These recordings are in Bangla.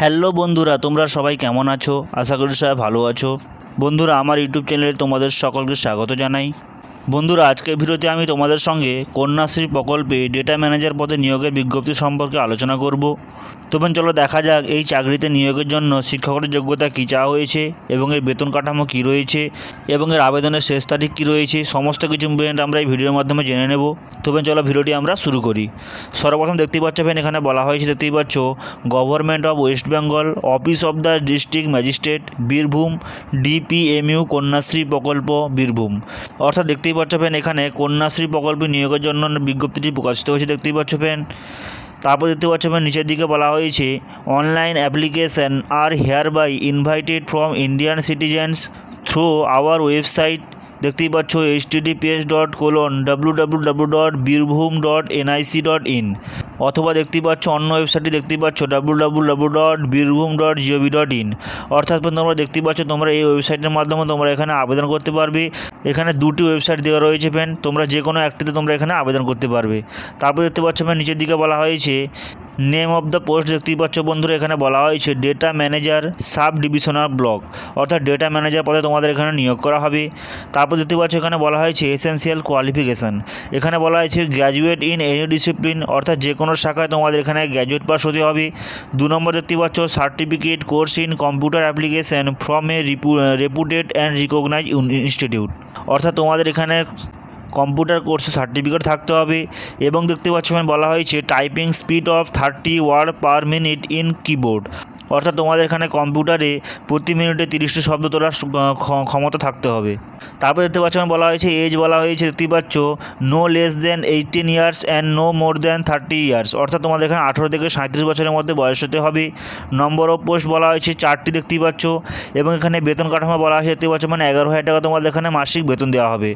হ্যালো বন্ধুরা, তোমরা সবাই কেমন আছো? আশা করি সবাই ভালো আছো। বন্ধুরা, আমার ইউটিউব চ্যানেলে তোমাদের সকলকে স্বাগত জানাই। বন্ধুরা, আজকের ভিডিওতে আমি তোমাদের সঙ্গে কন্যাশ্রী প্রকল্পে ডেটা ম্যানেজার পদে নিয়োগের বিজ্ঞপ্তি সম্পর্কে আলোচনা করব। তবে চলো দেখা যাক এই চাকরিতে নিয়োগের জন্য শিক্ষকের যোগ্যতা কী চাওয়া হয়েছে এবং এর বেতন কাঠামো কী রয়েছে এবং এর আবেদনের শেষ তারিখ কী রয়েছে, সমস্ত কিছু আমরা এই ভিডিওর মাধ্যমে জেনে নেব। তবে চলো ভিডিওটি আমরা শুরু করি। সর্বপ্রথম দেখতেই পাচ্ছ ফ্রেন্ড এখানে বলা হয়েছে, দেখতেই পাচ্ছ government of West Bengal office of the district magistrate Birbhum DPMU Kanyashree প্রকল্প, বীরভূম। অর্থাৎ দেখতেই পাচ্ছ ফ্যান, এখানে কন্যাশ্রী প্রকল্পে নিয়োগের জন্য বিজ্ঞপ্তিটি প্রকাশিত হয়েছে, দেখতেই পাচ্ছ ফ্যান। তারপর দেখতে পাচ্ছ ফ্যান, নিচের দিকে বলা হয়েছে, online application are here by invited from Indian citizens through our website দেখতেই পাচ্ছ H TDPS dot colon W W W dot Birbhum dot NIC dot in অথবা দেখতে পাচ্ছ, অন্য ওয়েবসাইটটি দেখতে পাচ্ছ W W W dot Birbhum dot GOV dot in অর্থাৎ তোমরা দেখতে পাচ্ছ, তোমরা এই ওয়েবসাইটের মাধ্যমে তোমরা এখানে আবেদন করতে পারবে। এখানে দুটি ওয়েবসাইট দেওয়া রয়েছে ফ্যান তোমরা যে কোনো একটিতে তোমরা এখানে আবেদন করতে পারবে। তারপর দেখতে পাচ্ছ ফ্যান নিচের দিকে বলা হয়েছে নেম অফ দ্য পোস্ট দেখতেই পাচ্ছ বন্ধুরা, এখানে বলা হয়েছে data manager sub divisional block অর্থাৎ ডেটা ম্যানেজার পদে তোমাদের এখানে নিয়োগ করা হবে। তারপর দেখতে পাচ্ছ এখানে বলা হয়েছে এসেন্সিয়াল কোয়ালিফিকেশান এখানে বলা হয়েছে গ্র্যাজুয়েট ইন এনি ডিসিপ্লিন অর্থাৎ যে কোনো শাখায় তোমাদের এখানে গ্র্যাজুয়েট পাস হতে হবে। দু নম্বর দেখতে পাচ্ছ certificate course in computer application from a reputed and recognize institute অর্থাৎ তোমাদের এখানে কম্পিউটার কোর্সে সার্টিফিকেট থাকতে হবে এবং দেখতে পাচ্ছি বলা হয়েছে typing speed of thirty word per minute in keyboard অর্থাৎ তোমাদের এখানে কম্পিউটারে প্রতি মিনিটে তিরিশটি শব্দ তোলার ক্ষমতা থাকতে হবে। তারপর দেখতে পাচ্ছ বলা হয়েছে এজ বলা হয়েছে দেখতেই পাচ্ছ no less than eighteen years and no more than thirty years অর্থাৎ তোমাদের এখানে আঠেরো থেকে সাঁত্রিশ বছরের মধ্যে বয়স হতে হবে। নম্বর অফ পোস্ট বলা হয়েছে, চারটি দেখতেই পাচ্ছ। এবং এখানে বেতন কাঠামো বলা হয়েছে, দেখতে পাচ্ছ মানে এগারো হাজার টাকা তোমাদের এখানে মাসিক বেতন দেওয়া হবে।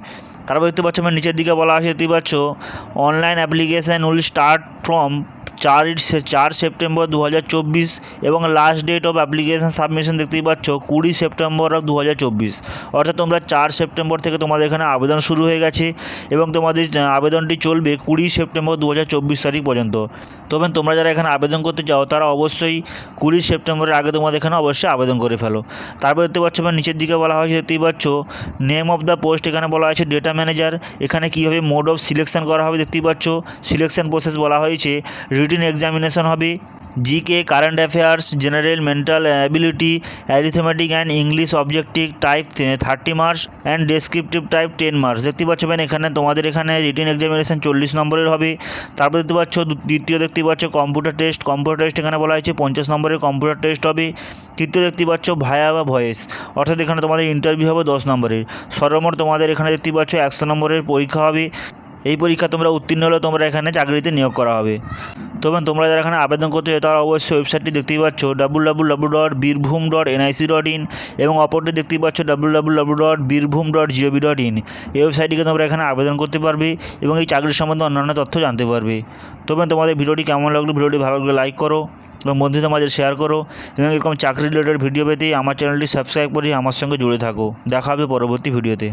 তারপর দেখতে পাচ্ছ মানে নিচের দিকে বলা আছে দেখতেই পাচ্ছ online application will start from চার চার সেপ্টেম্বর দু হাজার চব্বিশ এবং last date of application submission দেখতেই পাচ্ছ, কুড়ি সেপ্টেম্বর অফ দু হাজার চব্বিশ। অর্থাৎ তোমরা চার সেপ্টেম্বর থেকে তোমাদের এখানে আবেদন শুরু হয়ে গেছে এবং তোমাদের আবেদনটি চলবে কুড়ি সেপ্টেম্বর দু হাজার চব্বিশ তারিখ পর্যন্ত। তবে তোমরা যারা এখানে আবেদন করতে চাও, তারা অবশ্যই কুড়ি সেপ্টেম্বরের আগে তোমাদের এখানে অবশ্যই আবেদন করে ফেলো। তারপর দেখতে পাচ্ছ, এবার নিচের দিকে বলা হয়েছে, দেখতেই পাচ্ছ নেম অফ দ্য পোস্ট এখানে বলা হয়েছে ডেটা ম্যানেজার এখানে কীভাবে মোড অফ সিলেকশন করা হবে, দেখতেই পাচ্ছ সিলেকশন প্রসেস বলা হয়েছে রিটিন এক্সামিনেশন হবে। GK current affairs general mental ability arithmetic and English objective type thirty marks and descriptive type ten marks দেখতে পাচ্ছ ম্যান এখানে তোমাদের এখানে রিটিন এক্সামিনেশন চল্লিশ নম্বরের হবে। তারপর দেখতে পাচ্ছ দ্বিতীয় দেখতে পাচ্ছ কম্পিউটার টেস্ট কম্পিউটার টেস্ট এখানে বলা হয়েছে পঞ্চাশ নম্বরের কম্পিউটার টেস্ট হবে। তৃতীয় দেখতে পাচ্ছ ভায়া বা ভয়েস। অর্থাৎ এখানে তোমাদের ইন্টারভিউ হবে দশ নম্বরের। সর্বমোট তোমাদের এখানে দেখতে পাচ্ছ একশো নম্বরের পরীক্ষা হবে। এই পরীক্ষা তোমরা উত্তীর্ণ হলে তোমরা এখানে চাকরিতে নিয়োগ করা হবে। তবে তোমরা যারা এখানে আবেদন করতে চাও, তারা অবশ্যই ওয়েবসাইটটি দেখতেই পাচ্ছ W W W dot Birbhum dot NIC dot in এবং অপরটি দেখতেই পাচ্ছ W W W dot Birbhum dot GOV dot in এই ওয়েবসাইটটিকে তোমরা এখানে আবেদন করতে পারবে এবং এই চাকরির সম্বন্ধে অন্যান্য তথ্য জানতে পারবে। তবে তোমাদের ভিডিওটি কেমন লাগল? ভিডিওটি ভালো লাগলে লাইক করো এবং বন্ধুদের মাঝে শেয়ার করো এবং এরকম চাকরি রিলেটেড ভিডিও পেতে আমার চ্যানেলটি সাবস্ক্রাইব করে আমার সঙ্গে জুড়ে থাকো। দেখা হবে পরবর্তী ভিডিওতে